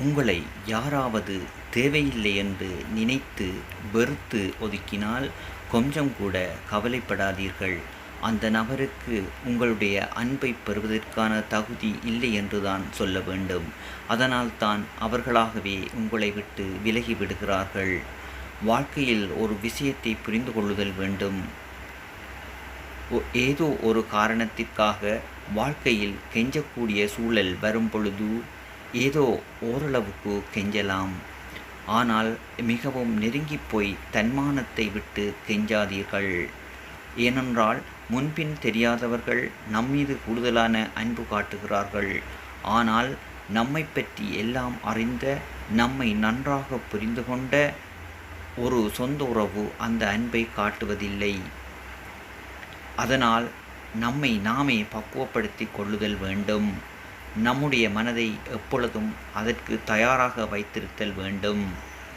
உங்களை யாராவது தேவையில்லை என்று நினைத்து வெறுத்து ஒதுக்கினால் கொஞ்சம் கூட கவலைப்படாதீர்கள். அந்த நபருக்கு உங்களுடைய அன்பை பெறுவதற்கான தகுதி இல்லை என்றுதான் சொல்ல வேண்டும். அதனால்தான் அவர்களாகவே உங்களை விட்டு விலகி விடுகிறார்கள். வாழ்க்கையில் ஒரு விஷயத்தை புரிந்து கொள்ளுதல் வேண்டும். ஏதோ ஒரு காரணத்திற்காக வாழ்க்கையில் கெஞ்சக்கூடிய சூழல் வரும் பொழுது ஏதோ ஓரளவுக்கு கெஞ்சலாம். ஆனால் மிகவும் நெருங்கிப் போய் தன்மானத்தை விட்டு கெஞ்சாதீர்கள். ஏனென்றால் முன்பின் தெரியாதவர்கள் நம்மீது கூடுதலான அன்பு காட்டுகிறார்கள். ஆனால் நம்மை பற்றி எல்லாம் அறிந்த நம்மை நன்றாக புரிந்து கொண்ட ஒரு சொந்த உறவு அந்த அன்பை காட்டுவதில்லை. அதனால் நம்மை நாமே பக்குவப்படுத்தி கொள்ளுதல் வேண்டும். நம்முடைய மனதை எப்பொழுதும் அதற்கு தயாராக வைத்திருத்தல் வேண்டும்.